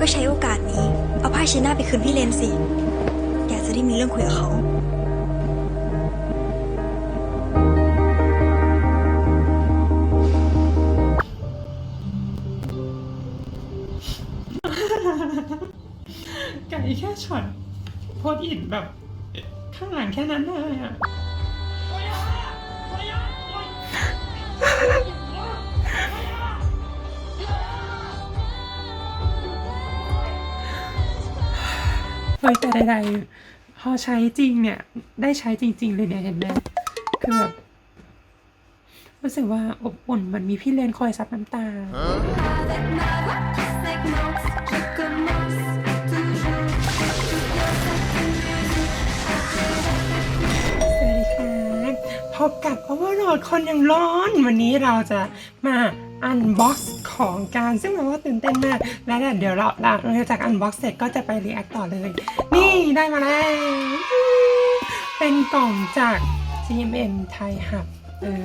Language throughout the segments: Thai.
ก็ใช้โอกาสนี้ เอาผ้าเช็ดหน้าไปคืนพี่เลนสิ แกจะได้มีเรื่องคุยกับเขาไก่แค่ช็อตโพสอิดแบบ ข้างหลังแค่นั้นเลยอะ เฮ้ยแต่ใดๆพอใช้จริงเนี่ย ได้ใช้จริง ๆ เลยเนี่ยเห็นไหมคือแบบรู้สึกว่าอบอุ่นเหมันมีพี่เลนคอยซับน้ำตา สวัสดีค่ะพบกับ Overload คนยังร้อน วันนี้เราจะมา อันบ็อกซ์ของการซึ่งแบบว่าตื่นเต้นมาก และเดี๋ยวเราหลังจากอันบ็อกซ์เสร็จก็จะไปรีแอคต่อเลย นี่ได้มาแล้ว เป็นกล่องจาก GMM ไทยหับเออ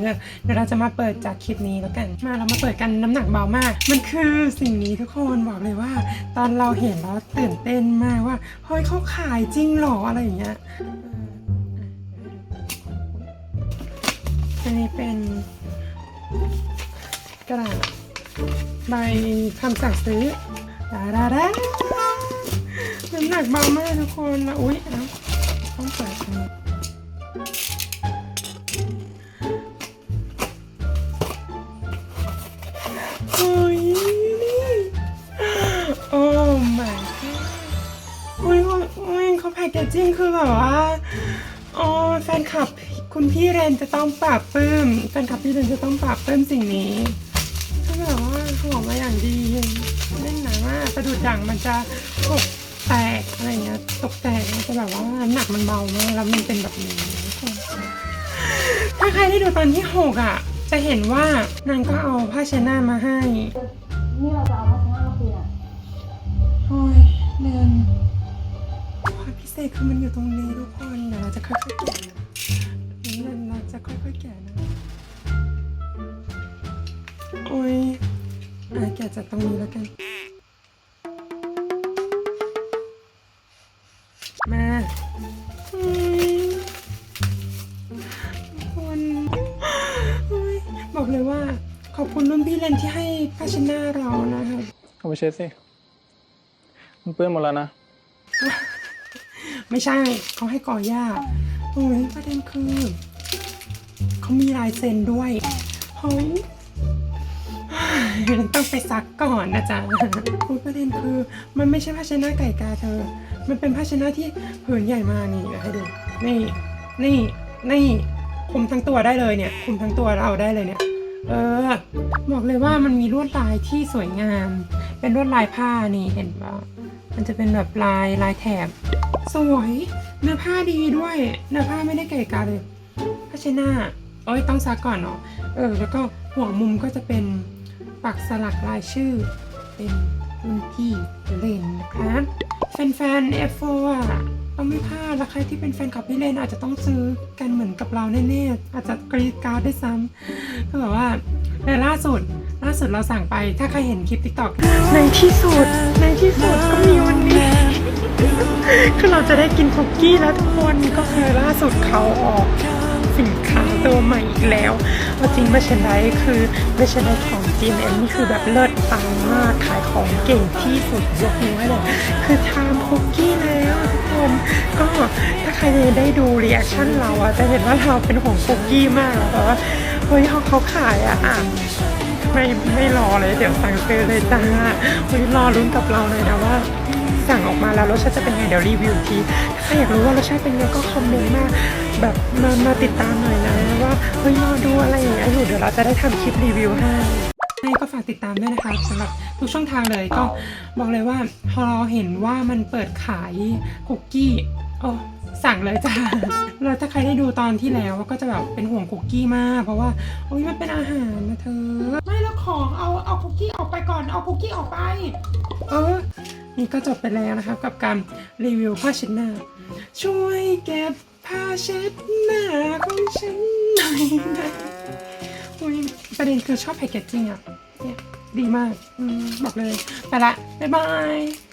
เดี๋ยวเราจะมาเปิดจากคลิปนี้แล้วกัน มาเรามาเปิดกันน้ำหนักเบามาก มันคือสิ่งนี้ทุกคนบอกเลยว่า ตอนเราเห็นเราตื่นเต้นมากว่าเฮ้ยเขาขายจริงหรออะไรอย่างเงี้ยอันนี้เป็น กระดาษใบคำสั่งซื้อดาดาดาน้ำหนักเบามากทุกคนนะอุ๊ยเอ้าต้องเปิดอันนี้โอ้ my god อุ้ยอุ้ยเขาแพคเกจจิ้งคือแบบว่าโอ้แฟนคลับคุณพี่เรนจะต้องปราบปลื้มแฟนคลับพี่เรนจะต้องปราบปลื้มสิ่งนี้ แบบว่าเขาบอกมาอย่างดีเล่นหนามากกระดูดด่างมันจะตกแตกอะไรเงี้ยตกแตกมันจะแบบว่าน้ำหนักมันเบามากแล้วมันเป็นแบบนี้ถ้าใครได้ดูตอนที่หกอะ จะเห็นว่านางก็เอาผ้าเช็ดหน้ามาให้นี่เราจะเอามาชนะคุยอะโอ้ยเดินความพิเศษคือมันอยู่ตรงนี้ทุกคนเดี๋ยวเราจะค่อยๆแกะ แกะจากตรงนี้แล้วกัน มาอืมทุกคนโอ้ยบอกเลยว่า ขอบคุณรุ่นพี่เลนที่ให้ผ้าเช็ดหน้าเรานะครับเอาไปเช็ดสิ มันเปื้อนหมดแล้วนะ ไม่ใช่ เขาให้ก่อย่าโอ้ยประเด็นคือ เขามีลายเซ็นด้วยเฮ้ย ต้องไปซักก่อนนะจ๊ะโอ้ยประเด็นคือ มันไม่ใช่ผ้าเช็ดหน้าไก่กาเธอ มันเป็นผ้าเช็ดหน้าที่ผืนใหญ่มากนี่เดี๋ยวให้ดู นี่ นี่ นี่คุมทั้งตัวได้เลยเนี่ย คุมทั้งตัวเราได้เลยเนี่ย เออ บอกเลยว่ามันมีลวดลายที่สวยงาม เป็นลวดลายผ้านี่เห็นปะมันจะเป็นแบบลายลายแถบ สวย เนื้อผ้าดีด้วย เนื้อผ้าไม่ได้เกะกะเลยผ้าเชดหน้าเอ้ยต้องซักก่อนเนาะ เออ แล้วก็หัวมุมก็จะเป็น ปักสลักลายชื่อ เป็นรุ่นพี่เลนนะคะแฟนๆ F4 อะต้องไม่พลาดและใครที่เป็นแฟนคลับพี่เลนอาจจะต้องซื้อกันเหมือนกับเราแน่ๆ อาจจะกรีดกราร์ดด้วยซ้ำก็แบบว่าแต่ล่าสุดล่าสุดเราสั่งไปถ้าใครเห็นคลิป TikTok ในที่สุดในที่สุดก็มีวันนี้ คือเราจะได้กินคุกกี้แล้วทุกคนก็คือล่าสุดเขาออก สินค้าตัวใหม่อีกแล้วเอาจริงไม่ใช่ไรคือไม่ใช่ไรของ GMM นี่คือแบบเลิศปังมากขายของเก่งที่สุดยกนิ้วให้เลยคือทำคุกกี้แล้วทุกคนก็ถ้าใครได้ดูรีแอคชั่นเราอะจะเห็นว่าเราเป็นห่วงคุกกี้มากแล้วแบบว่าเฮ้ยเขาเขาขายอะอะ ไม่ไม่รอเลยเดี๋ยวสั่งซื้อเลยจ้าเฮ้ยรอลุ้นกับเราเลยนะว่า สั่งออกมาแล้วรสชาติจะเป็นไงเดี๋ยวรีวิวทีถ้าอยากรู้ว่ารสชาติเป็นไงก็คอมเมนต์มาแบบมามาติดตามหน่อยนะว่าเฮ้ยรอดูอะไรอย่างเงี้ยอยู่เดี๋ยวเราจะได้ทำคลิปรีวิวให้ให้ก็ฝากติดตามด้วยนะคะสำหรับทุกช่องทางเลยก็บอกเลยว่าพอเราเห็นว่ามันเปิดขายคุกกี้ โอ้สั่งเลยจ้าแล้วถ้าใครได้ดูตอนที่แล้วก็จะแบบเป็นห่วงคุกกี้มาก เพราะว่าโอ้ยมันเป็นอาหารนะเธอ ไม่แล้วของเอาเอาคุกกี้ออกไปก่อนเอาคุกกี้ออกไป เออ นี่ก็จบไปแล้วนะคะกับการรีวิวผ้าเช็ดหน้า ช่วยเก็บผ้าเช็ดหน้าของฉันหน่อยนะอุ้ยประเด็นคือชอบแพคเกจจิ้งอะเนี่ยดีมากอืมบอกเลย ไปละ บ๊ายบาย